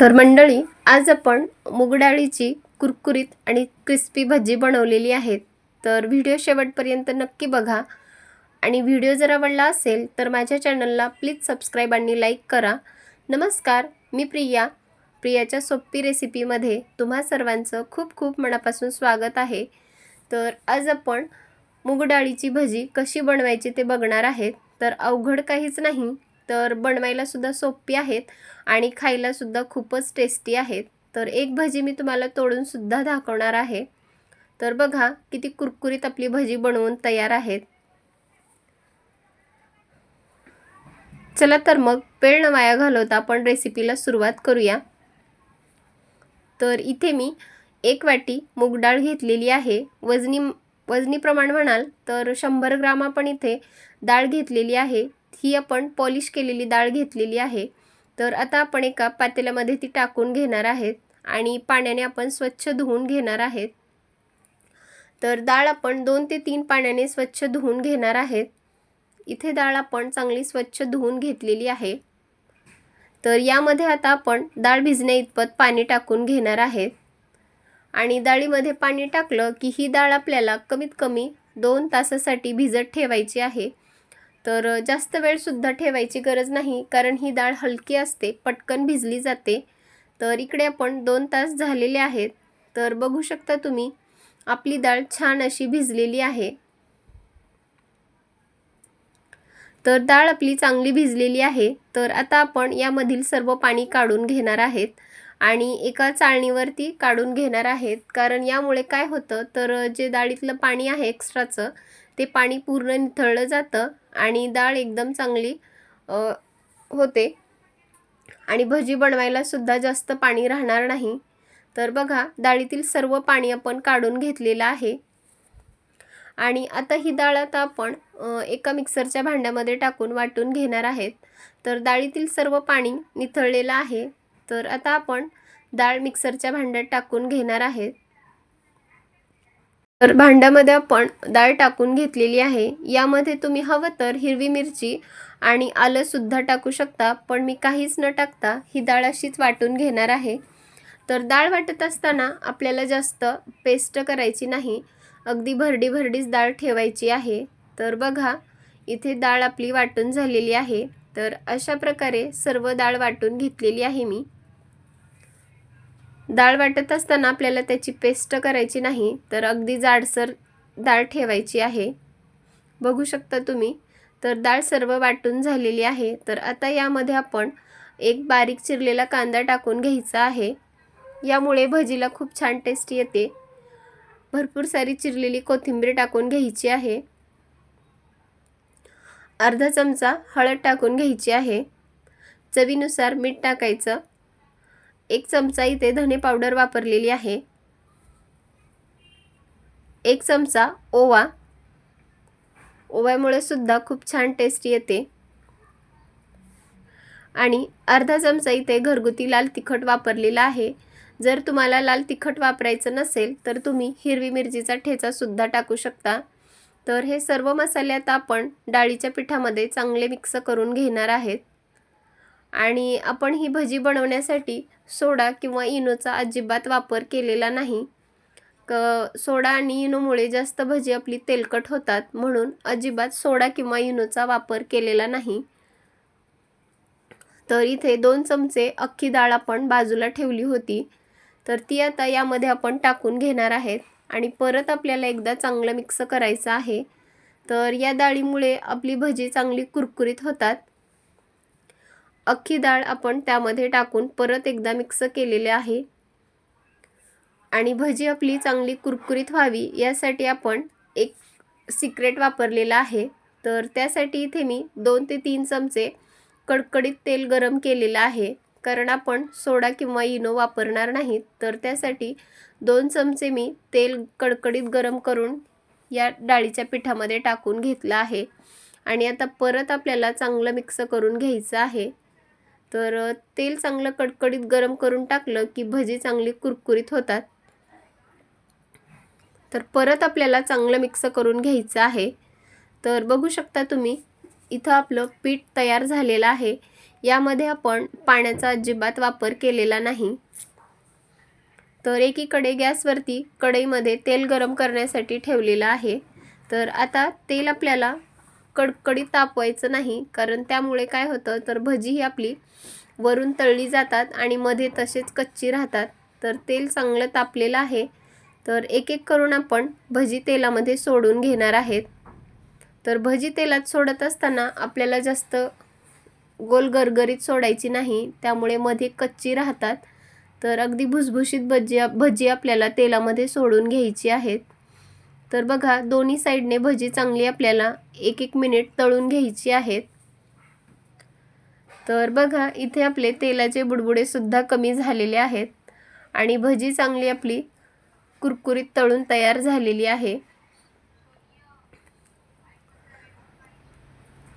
तर मंडळी आज आपण मुगडाळीची कुरकुरीत आणि क्रिस्पी भजी बनवलेली आहेत. तर व्हिडिओ शेवटपर्यंत नक्की बघा. आणि व्हिडिओ जर आवडला असेल तर माझ्या चॅनलला प्लीज सबस्क्राईब आणि लाईक करा. नमस्कार मी प्रिया. प्रियाच्या सोपी रेसिपीमध्ये तुम्हा सर्वांचं खूप खूप मनापासून स्वागत आहे. तर आज आपण मुगडाळीची भजी कशी बनवायची ते बघणार आहेत. तर अवघड काहीच नाही. तर बनवायलासुद्धा सोपी आहेत आणि खायलासुद्धा खूपच टेस्टी आहेत. तर एक भजी मी तुम्हाला तोडूनसुद्धा दाखवणार आहे. तर बघा किती कुरकुरीत आपली भजी बनवून तयार आहेत. चला तर मग वेळ न वाया घालवता आपण रेसिपीला सुरुवात करूया. तर इथे मी एक वाटी मूग डाळ घेतलेली आहे. वजनी वजनी प्रमाण म्हणाल तर शंभर ग्राम आपण इथे डाळ घेतलेली आहे. ही आपण पॉलिश केलेली डाळ घेतलेली आहे. तर आता आपण एका पातेल्यामध्ये ती टाकून घेणार आहेत आणि पाण्याने आपण स्वच्छ धुवून घेणार आहेत. तर डाळ आपण दोन ते तीन पाण्याने स्वच्छ धुवून घेणार आहेत. इथे डाळ आपण चांगली स्वच्छ धुवून घेतलेली आहे. तर यामध्ये आता आपण डाळ भिजण्या इतपत पाणी टाकून घेणार आहेत. आणि डाळीमध्ये पाणी टाकलं की ही डाळ आपल्याला कमीत कमी दोन तासासाठी भिजत ठेवायची आहे. तर जास्त वेळसुद्धा ठेवायची गरज नाही कारण ही डाळ हलकी असते पटकन भिजली जाते. तर इकडे आपण दोन तास झालेले आहेत. तर बघू शकता तुम्ही आपली डाळ छान अशी भिजलेली आहे. तर डाळ आपली चांगली भिजलेली आहे. तर आता आपण यामधील सर्व पाणी काढून घेणार आहेत आणि एका चाळणीवरती काढून घेणार आहेत. कारण यामुळे काय होतं तर जे डाळीतलं पाणी आहे एक्स्ट्राचं ते पाणी पूर्ण निथळलं जातं आणि डाळ एकदम चांगली होते. आणि भजी बनवायला सुद्धा जास्त पाणी राहणार नाही. तर बघा डाळीतील सर्व पाणी आपण काढून घेतलेलं आहे. आणि आता ही डाळ आता आपण एका मिक्सरच्या भांड्यामध्ये टाकून वाटून घेणार आहेत. तर डाळीतील सर्व पाणी निथळलेलं आहे. तर आता आपण डाळ मिक्सरच्या भांड्यात टाकून घेणार आहेत. तर भांड्यामध्ये आपण डाळ टाकून घेतलेली आहे. यामध्ये तुम्ही हवं तर हिरवी मिरची आणि आलंसुद्धा टाकू शकता पण मी काहीच न टाकता ही डाळ अशीच वाटून घेणार आहे. तर डाळ वाटत असताना आपल्याला जास्त पेस्ट करायची नाही. अगदी भरडी भरडीच डाळ ठेवायची आहे. तर बघा इथे डाळ आपली वाटून झालेली आहे. तर अशा प्रकारे सर्व डाळ वाटून घेतलेली आहे मी. डाळ वाटत असताना आपल्याला त्याची पेस्ट करायची नाही तर अगदी जाडसर डाळ ठेवायची आहे. बघू शकता तुम्ही तर डाळ सर्व वाटून झालेली आहे. तर आता यामध्ये आपण एक बारीक चिरलेला कांदा टाकून घ्यायचा आहे. यामुळे भजीला खूप छान टेस्ट येते. भरपूर सारी चिरलेली कोथिंबीर टाकून घ्यायची आहे. अर्धा चमचा हळद टाकून घ्यायची आहे. चवीनुसार मीठ टाकायचं. एक चमचा इथे धने पावडर वापरलेली आहे. एक चमचा ओवा. ओव्यामुळे सुद्धा खूप छान टेस्ट येते. आणि अर्धा चमचा इथे घरगुती लाल तिखट वापरलेला आहे. जर तुम्हाला लाल तिखट वापरायचं नसेल तर तुम्ही हिरवी मिरचीचा ठेचासुद्धा टाकू शकता. तर हे सर्व मसाले आता आपण डाळीच्या पिठामध्ये चांगले मिक्स करून घेणार आहेत. आणि आपण ही भजी बनवण्यासाठी सोडा किंवा इनोचा अजिबात वापर केलेला नाही. क सोडा आणि इनोमुळे जास्त भजी आपली तेलकट होतात म्हणून अजिबात सोडा किंवा इनोचा वापर केलेला नाही. तर इथे दोन चमचे अख्खी डाळ आपण बाजूला ठेवली होती. तर ती आता यामध्ये आपण टाकून घेणार आहेत आणि परत आपल्याला एकदा चांगलं मिक्स करायचं आहे. तर या डाळीमुळे आपली भजी चांगली कुरकुरीत होतात. अख्खी डाळ आपण त्यामध्ये टाकून परत एकदा मिक्स केलेले आहे. आणि भजी आपली चांगली कुरकुरीत व्हावी यासाठी आपण एक सिक्रेट वापरलेला आहे. तर त्यासाठी इथे मी दोन ते तीन चमचे कडकडीत तेल गरम केलेलं आहे. कारण आपण सोडा किंवा इनो वापरणार नाहीत तर त्यासाठी दोन चमचे मी तेल कडकडीत गरम करून या डाळीच्या पिठामध्ये टाकून घेतलं आहे. आणि आता परत आपल्याला चांगलं मिक्स करून घ्यायचं आहे. तर तेल चांगलं कडकडीत गरम करून टाकलं की भजी चांगली कुरकुरीत होतात. तर परत आपल्याला चांगलं मिक्स करून घ्यायचं आहे. तर बघू शकता तुम्ही इथं आपलं पीठ तयार झालेलं आहे. यामध्ये आपण पाण्याचा अजिबात वापर केलेला नाही. तर एकीकडे गॅसवरती कढईमध्ये तेल गरम करण्यासाठी ठेवलेलं आहे. तर आता तेल आपल्याला कडकडीत तापवायचं नाही कारण त्यामुळे काय होतं तर भजी ही आपली वरून तळली जातात आणि मध्ये तसेच कच्ची राहतात. तर तेल चांगलं तापलेलं आहे. तर एक एक करून आपण भजी तेलामध्ये सोडून घेणार आहेत. तर भजी तेलात सोडत असताना आपल्याला जास्त गोल गरगरीत सोडायची नाही त्यामुळे मध्ये कच्ची राहतात. तर अगदी भुसभुशीत भजी भजी आपल्याला तेलामध्ये सोडून घ्यायची आहेत. तर बघा दोन्ही साईडने भजी चांगली आपल्याला एक एक मिनिट तळून घ्यायची आहेत. तर बघा इथे आपले तेलाचे बुडबुडेसुद्धा कमी झालेले आहेत आणि भजी चांगली आपली कुरकुरीत तळून तयार झालेली आहे.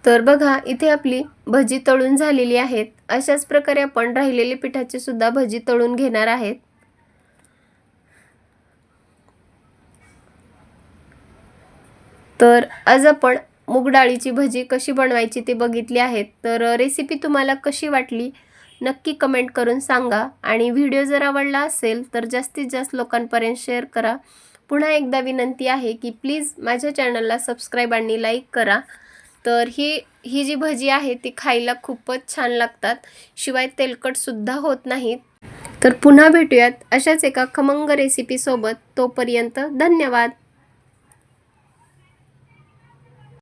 तर बघा इथे आपली भजी तळून झालेली आहेत. अशाच प्रकारे आपण राहिलेले पिठाचे सुद्धा भजी तळून घेणार आहेत. तर आज आपण मूग डाळीची भजी कशी बनवायची ते बघितली आहेत. तर रेसिपी तुम्हाला कशी वाटली नक्की कमेंट करून सांगा. आणि व्हिडिओ जर आवडला असेल तर जास्तीत जास्त लोकांपर्यंत शेअर करा. पुन्हा एकदा विनंती आहे की प्लीज माझ्या चॅनलला सबस्क्राईब आणि लाईक करा. तर ही ही जी भजी आहे ती खायला खूपच छान लागतात. शिवाय तेलकटसुद्धा होत नाहीत. तर पुन्हा भेटूयात अशाच एका खमंग रेसिपीसोबत तोपर्यंत धन्यवाद.